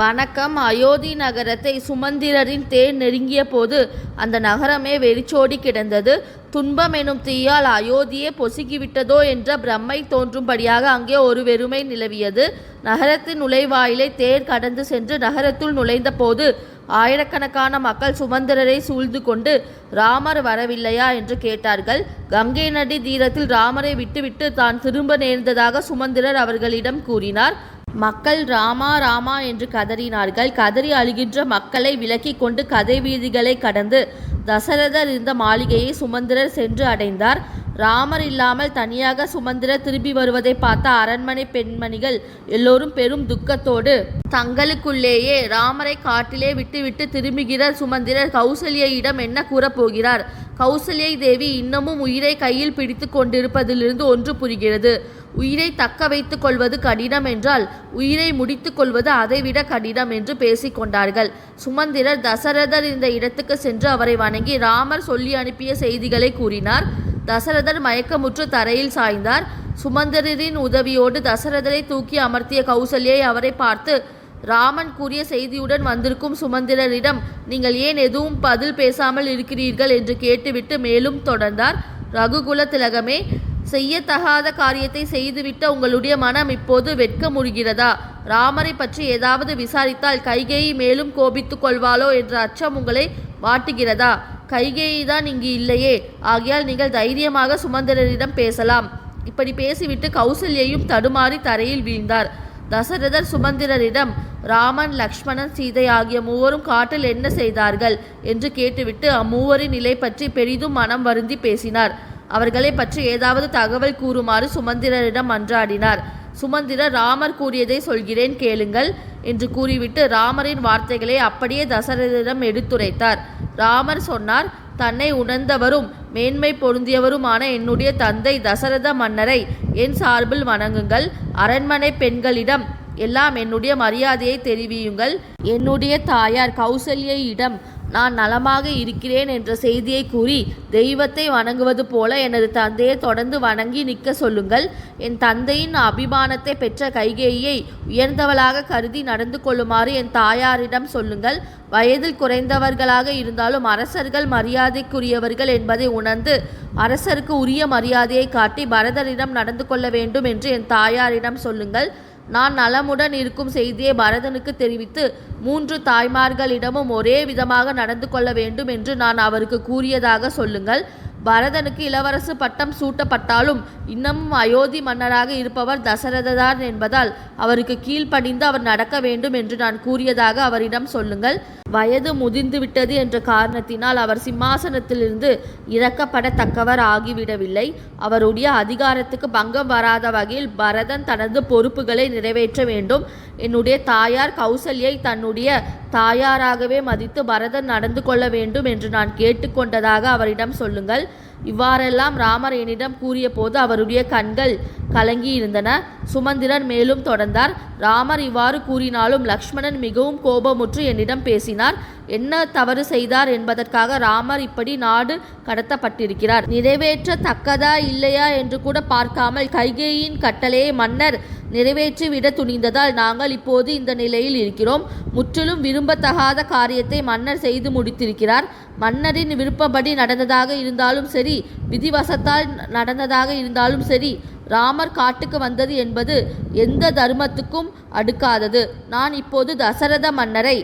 வணக்கம். அயோத்தி நகரத்தை சுமந்திரரின் தேர் நெருங்கிய போது அந்த நகரமே வெறிச்சோடி கிடந்தது. துன்பம் எனும் தீயால் அயோத்தியே பொசுக்கிவிட்டதோ என்ற பிரம்மை தோன்றும்படியாக அங்கே ஒரு வெறுமை நிலவியது. நகரத்தின் நுழைவாயிலை தேர் கடந்து சென்று நகரத்துள் நுழைந்தபோது ஆயிரக்கணக்கான மக்கள் சுமந்திரரை சூழ்ந்து கொண்டு ராமர் வரவில்லையா என்று கேட்டார்கள். கங்கை நதி தீரத்தில் ராமரை விட்டுவிட்டு தான் திரும்ப நேர்ந்ததாக சுமந்திரர் அவர்களிடம் கூறினார். மக்கள் ராமா ராமா என்று கதறினார்கள். கதறி அழுகின்ற மக்களை விலக்கிக் கொண்டு கதை வீதிகளை கடந்து தசரதர் இருந்த மாளிகையை சுமந்திரர் சென்று அடைந்தார். ராமர் இல்லாமல் தனியாக சுமந்திரர் திரும்பி வருவதை பார்த்த அரண்மனை பெண்மணிகள் எல்லோரும் பெரும் துக்கத்தோடு தங்களுக்குள்ளேயே ராமரை காட்டிலே விட்டுவிட்டு திரும்புகிற சுமந்திரர் கௌசல்யிடம் என்ன கூறப்போகிறார்? கௌசல்யை தேவி இன்னமும் உயிரை கையில் பிடித்து கொண்டிருப்பதிலிருந்து ஒன்று புரிகிறது. உயிரை தக்க வைத்துக் கொள்வது கடினம் என்றால் உயிரை முடித்துக் கொள்வது அதைவிட கடினம் என்று பேசிக் கொண்டார்கள். சுமந்திரர் தசரதர் இந்த இடத்துக்கு சென்று அவரை வணங்கி ராமர் சொல்லி அனுப்பிய செய்திகளை கூறினார். தசரதர் மயக்கமுற்று தரையில் சாய்ந்தார். சுமந்திரரின் உதவியோடு தசரதரை தூக்கி அமர்த்திய கௌசல்யை அவரை பார்த்து ராமன் கூறிய செய்தியுடன் வந்திருக்கும் சுமந்திரரிடம் நீங்கள் ஏன் எதுவும் பதில் பேசாமல் இருக்கிறீர்கள்? என்று கேட்டுவிட்டு மேலும் தொடர்ந்தார். ரகுகுல திலகமே செய்யத்தகாத காரியத்தை செய்துவிட்ட உங்களுடைய மனம் இப்போது வெட்க முடிகிறதா? ராமரை பற்றி ஏதாவது விசாரித்தால் கைகேயி மேலும் கோபித்துக் கொள்வாளோ என்ற அச்சம் உங்களை வாட்டுகிறதா? கைகேயி தான் இங்கு இல்லையே. ஆகையால் நீங்கள் தைரியமாக சுமந்திரரிடம் பேசலாம். இப்படி பேசிவிட்டு கௌசல்யையும் தடுமாறி தரையில் வீழ்ந்தார். தசரதர் சுமந்திரரிடம் ராமன் லக்ஷ்மணன் சீதை ஆகிய மூவரும் காட்டில் என்ன செய்தார்கள்? என்று கேட்டுவிட்டு அம்மூவரின் நிலை பற்றி பெரிதும் மனம் வருந்தி பேசினார். அவர்களை பற்றி ஏதாவது தகவல் கூறுமாறு சுமந்திரரிடம் மன்றாடினார். சுமந்திரர் ராமர் கூறியதை சொல்கிறேன் கேளுங்கள் என்று கூறிவிட்டு ராமரின் வார்த்தைகளை அப்படியே தசரதரிடம் எடுத்துரைத்தார். ராமர் சொன்னார் தன்னை உணர்ந்தவரும் மேன்மை பொருந்தியவருமான என்னுடைய தந்தை தசரத மன்னரை என் சார்பில் வணங்குங்கள். அரண்மனை பெண்களிடம் எல்லாம் என்னுடைய மரியாதையை தெரிவியுங்கள். என்னுடைய தாயார் கௌசல்யிடம் நான் நலமாக இருக்கிறேன் என்ற செய்தியை கூறி தெய்வத்தை வணங்குவது போல எனது தந்தையை தொடர்ந்து வணங்கி நிற்க சொல்லுங்கள். என் தந்தையின் அபிமானத்தை பெற்ற கைகேயை உயர்ந்தவளாக கருதி நடந்து கொள்ளுமாறு என் தாயாரிடம் சொல்லுங்கள். வயதில் குறைந்தவர்களாக இருந்தாலும் அரசர்கள் மரியாதைக்குரியவர்கள் என்பதை உணர்ந்து அரசருக்கு உரிய மரியாதையை காட்டி பரதரிடம் நடந்து கொள்ள வேண்டும் என்று என் தாயாரிடம் சொல்லுங்கள். நான் நலமுடன் இருக்கும் செய்தியை பரதனுக்கு தெரிவித்து மூன்று தாய்மார்களிடமும் ஒரே விதமாக நடந்து கொள்ள வேண்டும் என்று நான் அவருக்கு கூறியதாக சொல்லுங்கள். பரதனுக்கு இளவரசு பட்டம் சூட்டப்பட்டாலும் இன்னமும் அயோத்தி மன்னராக இருப்பவர் தசரததான் என்பதால் அவருக்கு கீழ்ப்பணிந்து அவர் நடக்க வேண்டும் என்று நான் கூறியதாக அவரிடம் சொல்லுங்கள். வயது முதிர்ந்துவிட்டது என்ற காரணத்தினால் அவர் சிம்மாசனத்திலிருந்து இறக்கப்படத்தக்கவர் ஆகிவிடவில்லை. அவருடைய அதிகாரத்துக்கு பங்கம் வராத வகையில் பரதன் தனது பொறுப்புகளை நிறைவேற்ற வேண்டும். என்னுடைய தாயார் கௌசல்யை தன்னுடைய தாயாராகவே மதித்து பரதன் நடந்து கொள்ள வேண்டும் என்று நான் கேட்டுக்கொண்டதாக அவரிடம் சொல்லுங்கள். இவ்வாறெல்லாம் ராமர் என்னிடம் கூறிய போது அவருடைய கண்கள் கலங்கி இருந்தன சுமந்திரன் மேலும் தொடர்ந்தார். ராமர் இவ்வாறு கூறினாலும் லக்ஷ்மணன் மிகவும் கோபமுற்று என்னிடம் பேசினார். என்ன தவறு செய்தார் என்பதற்காக ராமர் இப்படி நாடு கடத்தப்பட்டிருக்கிறார். நிறைவேற்ற தக்கதா இல்லையா என்று கூட பார்க்காமல் கைகேயின் கட்டளையை மன்னர் நிறைவேற்றிவிட துணிந்ததால் நாங்கள் இப்போது இந்த நிலையில் இருக்கிறோம். முற்றிலும் விரும்பத்தகாத காரியத்தை மன்னர் செய்து முடித்திருக்கிறார். மன்னரின் விருப்பப்படி நடந்ததாக இருந்தாலும் சரி விதிவசத்தால் நடந்ததாக இருந்தாலும் சரி ராமர் காட்டுக்கு வந்தது என்பது எந்த தர்மத்துக்கும் அடுக்காதது. நான் இப்போது தசரத மன்னரை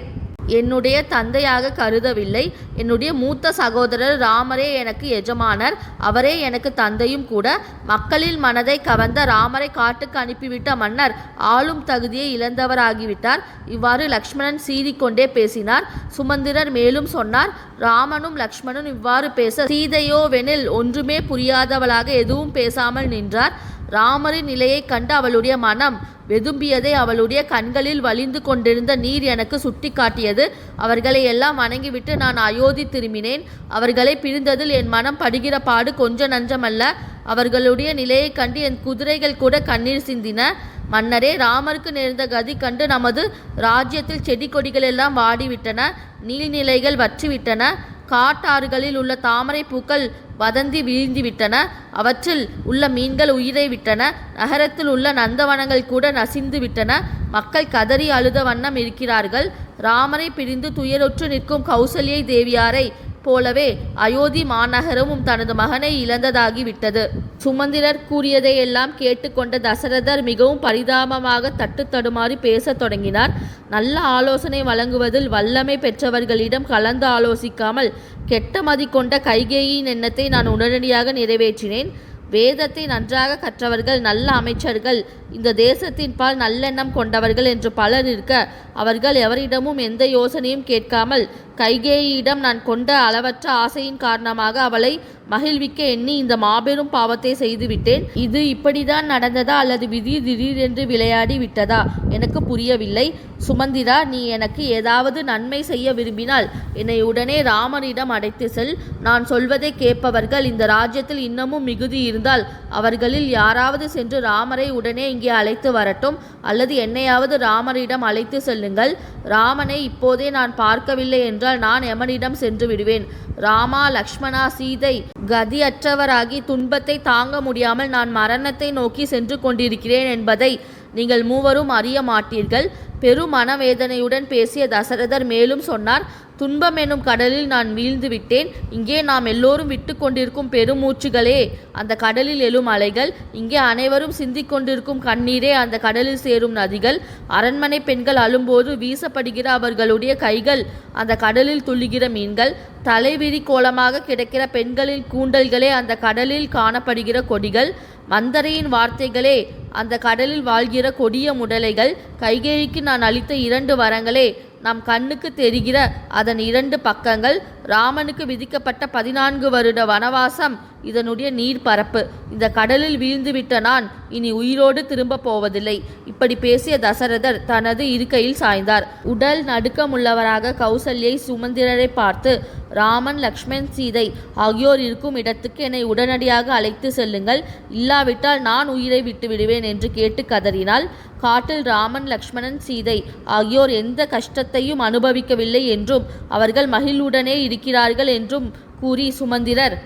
என்னுடைய தந்தையாக கருதவில்லை. என்னுடைய மூத்த சகோதரர் ராமரே எனக்கு எஜமானர். அவரே எனக்கு தந்தையும் கூட. மக்களின் மனதை கவர்ந்த ராமரை காட்டுக்கு அனுப்பிவிட்ட மன்னர் ஆளும் தகுதியை இழந்தவராகிவிட்டார். இவ்வாறு லக்ஷ்மணன் சீறிக்கொண்டே பேசினார். சுமந்திரர் மேலும் சொன்னார் ராமனும் லக்ஷ்மணனும் இவ்வாறு பேச சீதையோவெனில் ஒன்றுமே புரியாதவளாக எதுவும் பேசாமல் நின்றார். ராமரின் நிலையைக் கண்டு அவளுடைய மனம் வெதும்பியதை அவளுடைய கண்களில் வழிந்து கொண்டிருந்த நீர் எனக்கு சுட்டி காட்டியது அவர்களை எல்லாம் வணங்கிவிட்டு நான் அயோத்தி திரும்பினேன். அவர்களை பிரிந்ததில் என் மனம் படுகிற பாடு கொஞ்ச நஞ்சமல்ல. அவர்களுடைய நிலையைக் கண்டு என் குதிரைகள் கூட கண்ணீர் சிந்தின. மன்னரே ராமருக்கு நேர்ந்த கதி கண்டு நமது ராஜ்யத்தில் செடி கொடிகள் எல்லாம் வாடிவிட்டன. நீர்நிலைகள் வற்றிவிட்டன. காட்டாறுகளில் உள்ள தாமரை பூக்கள் வதந்தி வீழ்ந்துவிட்டன. அவற்றில் உள்ள மீன்கள் உயிரை விட்டன. நகரத்தில் உள்ள நந்தவனங்கள் கூட நசிந்து விட்டன. மக்கள் கதறி அழுத வண்ணம் இருக்கிறார்கள். ராமரை பிரிந்து துயருற்று நிற்கும் கௌசல்யை தேவியாரை போலவே அயோத்தி மாநகரமும் தனது மகனை இழந்ததாகிவிட்டது. சுமந்திரர் கூறியதையெல்லாம் கேட்டுக்கொண்ட தசரதர் மிகவும் பரிதாபமாக தட்டு தடுமாறி பேசத் தொடங்கினார். நல்ல ஆலோசனை வழங்குவதில் வல்லமை பெற்றவர்களிடம் கலந்து ஆலோசிக்காமல் கெட்ட மதி கொண்ட கைகேயின் எண்ணத்தை நான் உடனடியாக நிறைவேற்றினேன். வேதத்தை நன்றாக கற்றவர்கள் நல்ல அமைச்சர்கள் இந்த தேசத்தின் பால் நல்லெண்ணம் கொண்டவர்கள் என்று பலர் இருக்க அவர்கள் எவரிடமும் எந்த யோசனையும் கேட்காமல் கைகேயிடம் நான் கொண்ட அளவற்ற ஆசையின் காரணமாக அவளை மகிழ்விக்க எண்ணி இந்த மாபெரும் பாவத்தை செய்துவிட்டேன். இது இப்படிதான் நடந்ததா அல்லது விதி திடீரென்று விளையாடி விட்டதா? எனக்கு புரியவில்லை. சுமந்திரா நீ எனக்கு ஏதாவது நன்மை செய்ய விரும்பினால் என்னை உடனே ராமனிடம் அடைத்து செல். நான் சொல்வதை கேட்பவர்கள் இந்த ராஜ்யத்தில் இன்னமும் மிகுதி இருந்தால் அவர்களில் யாராவது சென்று ராமரை உடனே இங்கே அழைத்து வரட்டும். அல்லது என்னையாவது ராமரிடம் அழைத்து செல்லுங்கள். ராமனை இப்போதே நான் பார்க்கவில்லை என்றால் நான் எமனிடம் சென்று விடுவேன். ராமா லக்ஷ்மணா சீதை கதியற்றவராகி துன்பத்தை தாங்க முடியாமல் நான் மரணத்தை நோக்கி சென்று கொண்டிருக்கிறேன் என்பதை நீங்கள் மூவரும் அறிய மாட்டீர்கள். பெரும் மனவேதனையுடன் பேசிய தசரதர் மேலும் சொன்னார் துன்பம் எனும் கடலில் நான் வீழ்ந்து விட்டேன் இங்கே நாம் எல்லோரும் விட்டு கொண்டிருக்கும் பெருமூச்சுகளே அந்த கடலில் எழும் அலைகள் இங்கே அனைவரும் சிந்திக் கொண்டிருக்கும் கண்ணீரே அந்த கடலில் சேரும் நதிகள். அரண்மனை பெண்கள் அழும்போது வீசப்படுகிற அவர்களுடைய கைகள் அந்த கடலில் துள்ளுகிற மீன்கள். தலைவிரி கோலமாக கிடக்கிற பெண்களின் கூண்டல்களே அந்த கடலில் காணப்படுகிற கொடிகள். மந்தரையின் வார்த்தைகளே அந்த கடலில் வாழ்கிற கொடிய முடலைகள். கைகேயிக்கு நான் அளித்த இரண்டு வரங்களே நம் கண்ணுக்கு தெரிகிற அதன் இரண்டு பக்கங்கள் ராமனுக்கு விதிக்கப்பட்ட பதினான்கு வருட வனவாசம் இதனுடைய நீர்ப்பரப்பு. இந்த கடலில் வீழ்ந்துவிட்ட நான் இனி உயிரோடு திரும்ப போவதில்லை. இப்படி பேசிய தசரதர் தனது இருக்கையில் சாய்ந்தார். உடல் நடுக்கமுள்ளவராக கௌசல்யை சுமந்திரரை பார்த்து ராமன் லக்ஷ்மண் சீதை ஆகியோர் இருக்கும் இடத்துக்கு என்னை உடனடியாக அழைத்து செல்லுங்கள். இல்லாவிட்டால் நான் உயிரை விட்டு விடுவேன் என்று கேட்டு கதறினால் காட்டில் ராமன் லக்ஷ்மணன் சீதை ஆகியோர் எந்த கஷ்டத்தையும் அனுபவிக்கவில்லை என்றும் அவர்கள் மகிழ்வுடனே இருக்கிறார்கள் என்றும் கூறி சுமந்திரர்.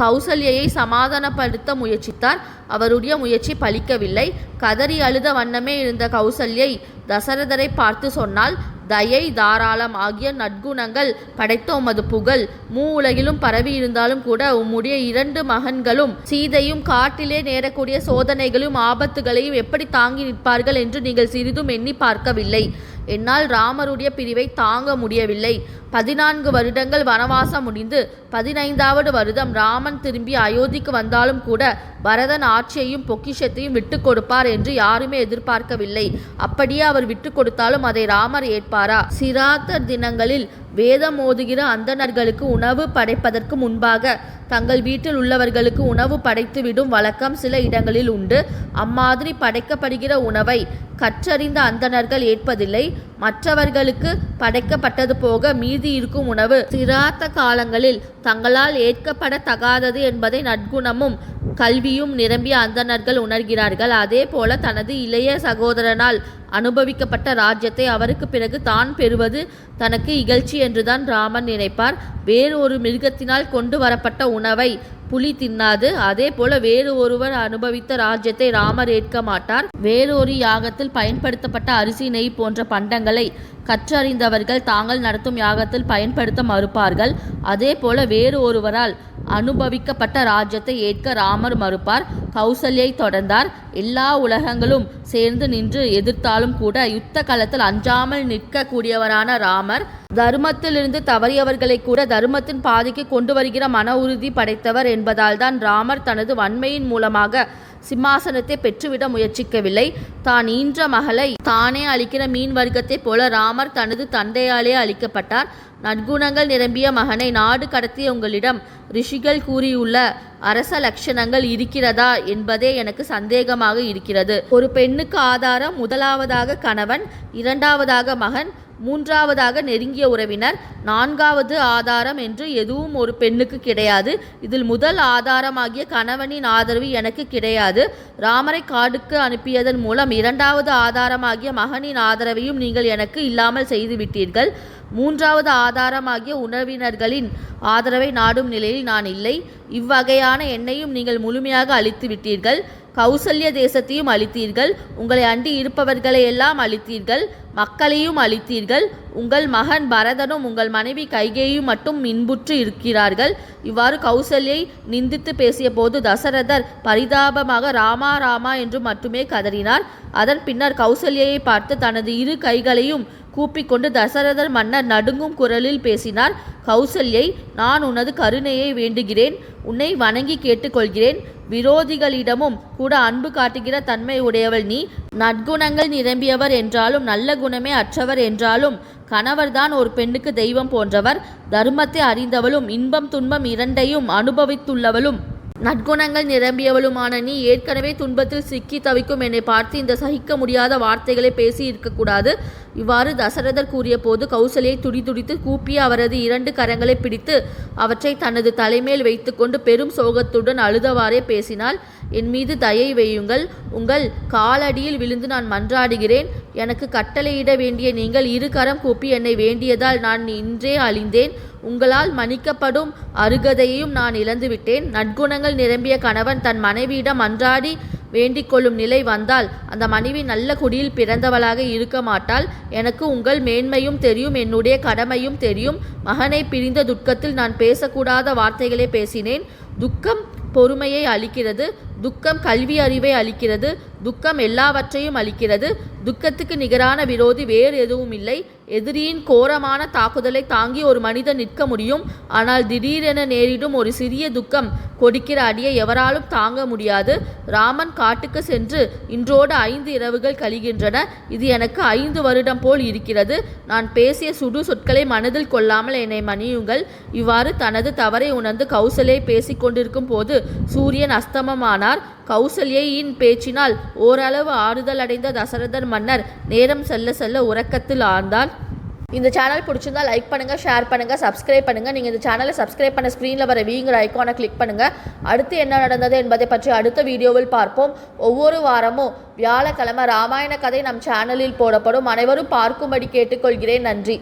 கௌசல்யை சமாதானப்படுத்த முயற்சித்தார். அவருடைய முயற்சி பலிக்கவில்லை. கதறி அழுத வண்ணமே இருந்த கௌசல்யை தசரதரை பார்த்து சொன்னால் தயை தாராளம். ஆகிய நற்குணங்கள் படைத்த உமது புகழ். மூ உலகிலும் பரவி இருந்தாலும் கூட உம்முடைய இரண்டு மகன்களும் சீதையும் காட்டிலே நேரக்கூடிய சோதனைகளையும் ஆபத்துகளையும் எப்படி தாங்கி நிற்பார்கள் என்று நீங்கள் சிறிதும் எண்ணி பார்க்கவில்லை. என்னால் ராமருடைய பிரிவை தாங்க முடியவில்லை. பதினான்கு வருடங்கள் வனவாசம் முடிந்து பதினைந்தாவது வருடம் ராமன் திரும்பி அயோத்திக்கு வந்தாலும் கூட பரதன் ஆட்சியையும் பொக்கிஷத்தையும் விட்டு கொடுப்பார் என்று யாருமே எதிர்பார்க்கவில்லை. அப்படியே அவர் விட்டு கொடுத்தாலும் அதை ராமர் ஏற்பாரா? சிராத்த தினங்களில் வேதம் ஓதுகிற அந்தணர்களுக்கு உணவு படைப்பதற்கு முன்பாக தங்கள் வீட்டில் உள்ளவர்களுக்கு உணவு படைத்துவிடும் வழக்கம் சில இடங்களில் உண்டு. அம்மாதிரி படைக்கப்படுகிற உணவை கற்றறிந்த அந்தணர்கள் ஏற்பதில்லை. மற்றவர்களுக்கு படைக்கப்பட்டது போக மீதி இருக்கும் உணவு சிராத்த காலங்களில் தங்களால் ஏற்கப்பட தகாதது என்பதை நற்குணமும் கல்வியும் நிரம்பிய அந்தணர்கள் உணர்கிறார்கள். அதே போல தனது இளைய சகோதரனால் அனுபவிக்கப்பட்ட ராஜ்யத்தை அவருக்கு பிறகு தான் பெறுவது தனக்கு இகழ்ச்சி என்றுதான் ராமன் நினைப்பார். வேறு ஒரு மிருகத்தினால் கொண்டு வரப்பட்ட உணவை புலி தின்னாது. அதே போல வேறு ஒருவர் அனுபவித்த ராஜ்யத்தை ராமர் ஏற்க மாட்டார். வேறு ஒரு யாகத்தில் பயன்படுத்தப்பட்ட அரிசி நெய் போன்ற பண்டங்களை கற்றறிந்தவர்கள் தாங்கள் நடத்தும் யாகத்தில் பயன்படுத்த மறுப்பார்கள். அதே போல வேறு ஒருவரால் அனுபவிக்கப்பட்ட ராஜ்யத்தை ஏற்க ராமர் மறுப்பார். கௌசல்யை தொடர்ந்தார். எல்லா உலகங்களும் சேர்ந்து நின்று எதிர்த்தாலும் கூட யுத்த களத்தில் அஞ்சாமல் நிற்கக்கூடியவரான ராமர் தர்மத்திலிருந்து தவறியவர்களை கூட தர்மத்தின் பாதைக்கு கொண்டு வருகிற மன உறுதி படைத்தவர் என்பதால் தான் ராமர் தனது வன்மையின் மூலமாக சிம்மாசனத்தை பெற்றுவிட முயற்சிக்கவில்லை. தான் ஈன்ற மகளை தானே அளிக்கிற மீன் வர்க்கத்தைப் போல ராமர் தனது தந்தையாலே அளிக்கப்பட்டார் நற்குணங்கள் நிரம்பிய மகனை நாடு கடத்திய உங்களிடம் ரிஷிகள் கூறியுள்ள அரச லட்சணங்கள் இருக்கிறதா என்பதே எனக்கு சந்தேகமாக இருக்கிறது. ஒரு பெண்ணுக்கு ஆதாரம் முதலாவதாக கணவன் இரண்டாவதாக மகன் மூன்றாவதாக நெருங்கிய உறவினர் நான்காவது ஆதாரம் என்று எதுவும் ஒரு பெண்ணுக்கு கிடையாது. இதில் முதல் ஆதாரமாகிய கணவனின் ஆதரவு எனக்கு கிடையாது. ராமரை காடுக்கு அனுப்பியதன் மூலம் இரண்டாவது ஆதாரமாகிய மகனின் ஆதரவையும் நீங்கள் எனக்கு இல்லாமல் செய்துவிட்டீர்கள். மூன்றாவது ஆதாரமாகிய உறவினர்களின் ஆதரவை நாடும் நிலையில் நான் இல்லை. இவ்வகையான என்னையும் நீங்கள் முழுமையாக அழித்து விட்டீர்கள் கௌசல்ய தேசத்தையும் அளித்தீர்கள் உங்களை அண்டி இருப்பவர்களை எல்லாம் அளித்தீர்கள் மக்களையும் அழித்தீர்கள். உங்கள் மகன் பரதனும் உங்கள் மனைவி கைகேயும் மட்டும் இன்புற்று இருக்கிறார்கள். இவ்வாறு கௌசல்யை நிந்தித்து பேசிய போது தசரதர் பரிதாபமாக ராமா ராமா என்று மட்டுமே கதறினார். அதன் பின்னர் கௌசல்யை பார்த்து தனது இரு கைகளையும் கூப்பிக்கொண்டு தசரதர் மன்னர் நடுங்கும் குரலில் பேசினார். கௌசல்யை நான் உனது கருணையை வேண்டுகிறேன். உன்னை வணங்கி கேட்டுக்கொள்கிறேன். விரோதிகளிடமும் கூட அன்பு காட்டுகிற தன்மை உடையவள் நீ. நற்குணங்கள் நிரம்பியவர் என்றாலும் நல்ல குணமே அற்றவர் என்றாலும் கணவர்தான் ஒரு பெண்ணுக்கு தெய்வம் போன்றவர் தர்மத்தை அறிந்தவளும் இன்பம் துன்பம் இரண்டையும் அனுபவித்துள்ளவளும். நற்குணங்கள் நிரம்பியவளுமான நீ ஏற்கனவே துன்பத்தில் சிக்கி தவிக்கும் என்னை பார்த்து இந்த சகிக்க முடியாத வார்த்தைகளை பேசி இருக்கக்கூடாது. இவ்வாறு தசரதர் கூறிய போது கௌசல்யை துடிதுடித்து கூப்பிய அவரது இரண்டு கரங்களை பிடித்து அவற்றை தனது தலைமேல் வைத்துக்கொண்டு பெரும் சோகத்துடன் அழுதவாறே பேசினாள். என் மீது தயை வையுங்கள். உங்கள் காலடியில் விழுந்து நான் மன்றாடுகிறேன். எனக்கு கட்டளையிட வேண்டிய நீங்கள் இரு கரம் கூப்பி என்னை வேண்டியதால் நான் இன்றே அழிந்தேன். உங்களால் மன்னிக்கப்படும் அருகதையையும் நான் இழந்துவிட்டேன். நற்குணங்கள் நிரம்பிய கணவன் தன் மனைவியிடம் அன்றாடி வேண்டிக் கொள்ளும் நிலை வந்தால் அந்த மனைவி நல்ல குடியில் பிறந்தவளாக இருக்க மாட்டாள். எனக்கு உங்கள் மேன்மையும் தெரியும் என்னுடைய கடமையும் தெரியும். மகனை பிரிந்த துக்கத்தில் நான் பேசக்கூடாத வார்த்தைகளை பேசினேன். துக்கம் பொறுமையை அளிக்கிறது. துக்கம் கல்வி அறிவை அளிக்கிறது துக்கம் எல்லாவற்றையும் அளிக்கிறது. துக்கத்துக்கு நிகரான விரோதி வேறு எதுவும் இல்லை. எதிரியின் கோரமான தாக்குதலை தாங்கி ஒரு மனிதன் நிற்க முடியும். ஆனால் திடீரென நேரிடும் ஒரு சிறிய துக்கம் கொடுக்கிற அடியை எவராலும் தாங்க முடியாது. ராமன் காட்டுக்கு சென்று இன்றோடு ஐந்து இரவுகள் கழிகின்றன. இது எனக்கு ஐந்து வருடம் போல் இருக்கிறது. நான் பேசிய சுடு சொற்களை மனதில் கொள்ளாமல் என்னை மன்னியுங்கள். இவ்வாறு தனது தவறை உணர்ந்து கௌசலே பேசிக் கொண்டிருக்கும் போது சூரியன் அஸ்தமமானார் கௌசல்யின் பேச்சினால் ஓரளவு ஆறுதல் அடைந்த தசரதன் மன்னர் நேரம் செல்ல செல்ல உறக்கத்தில் ஆழ்ந்தான் இந்த சேனல் பிடிச்சிருந்தா லைக் பண்ணுங்க ஷேர் பண்ணுங்க சப்ஸ்கிரைப் பண்ணுங்க. நீங்கள் இந்த சேனலை சப்ஸ்கிரைப் பண்ண ஸ்க்ரீனில் வர வீங்கிற ஐக்கானை கிளிக் பண்ணுங்க. அடுத்து என்ன நடந்தது என்பதை பற்றி அடுத்த வீடியோவில் பார்ப்போம். ஒவ்வொரு வாரமும் வியாழக்கிழமை ராமாயண கதை நம் சேனலில் போடப்படும். அனைவரும் பார்க்கும்படி கேட்டுக்கொள்கிறேன். நன்றி.